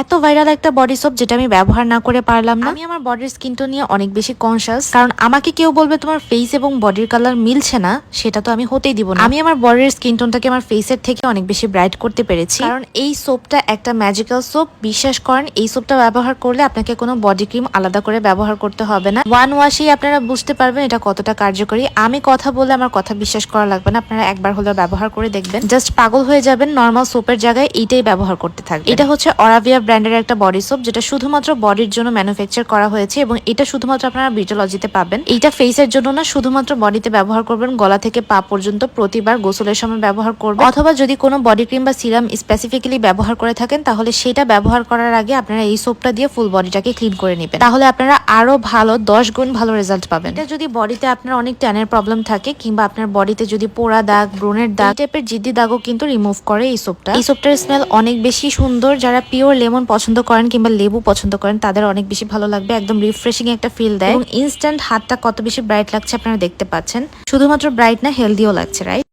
এত ভাইরাল একটা body soap যেটা আমি ব্যবহার না করে পারলাম না। আমি আমার বডির স্কিন টোন নিয়ে অনেক বেশি কনসিয়াস কারণ আমাকে কেউ বলবে তোমার ফেস এবং বডির কালার মিলছে না সেটা তো আমি হতেই দিব না। আমি আমার বডির স্কিন টোনটাকে আমার ফেসের থেকে অনেক বেশি ব্রাইট করতে পেরেছি। কারণ এই সোপটা একটা ম্যাজিক্যাল সোপ বিশ্বাস করেন এই সোপটা ব্যবহার করলে আপনাকে কোনো বডি ক্রিম আলাদা করে ব্যবহার করতে হবে না। ওয়ান ওয়াশেই আপনারা বুঝতে পারবেন এটা কতটা কার্যকরী। আমি কথা বলে আমার কথা বিশ্বাস করা লাগবে না আপনারা একবার হলেও ব্যবহার করে দেখবেন। জাস্ট পাগল হয়ে যাবেন নর্মাল সোপের জায়গায় এইটাই ব্যবহার করতে থাকবে এটা হচ্ছে অরাভিয়া ব্র্যান্ডের একটা বডি সোপ, যেটা শুধুমাত্র বডির জন্য ম্যানুফ্যাকচার করা হয়েছে এবং এটা শুধুমাত্র আপনারা বিটোলজিতে পাবেন। এইটা ফেসের জন্য না, শুধুমাত্র বডিতে ব্যবহার করবেন, গলা থেকে পা পর্যন্ত প্রতিবার গোসলের সময় ব্যবহার করবেন। অথবা যদি কোনো বডি ক্রিম বা সিরাম স্পেসিফিক্যালি ব্যবহার করে থাকেন, তাহলে সেটা ব্যবহার করার আগে আপনারা এই সোপটা দিয়ে ফুল বডিটাকে ক্লিন করে নেবেন। তাহলে আপনারা আরও ভালো, দশ গুণ ভালো রেজাল্ট পাবেন। এটা যদি বডিতে আপনার অনেক ট্যানের প্রবলেম থাকে, কিংবা আপনার বডিতে যদি পোড়া দাগ, ব্রণের দাগ টাইপের জিদ্দি দাগও কিন্তু রিমুভ করে এই সোপটা। এই সোপটার স্মেল অনেক বেশি সুন্দর, যারা পিওর লেমন পছন্দ করেন কিংবা লেবু পছন্দ করেন, তাদের অনেক বেশি ভালো লাগবে। একদম রিফ্রেশিং একটা ফিল দেয়। এবং ইনস্ট্যান্ট হাতটা কত বেশি ব্রাইট লাগছে আপনারা দেখতে পাচ্ছেন। শুধুমাত্র ব্রাইট না হেলদিও লাগছে রাইট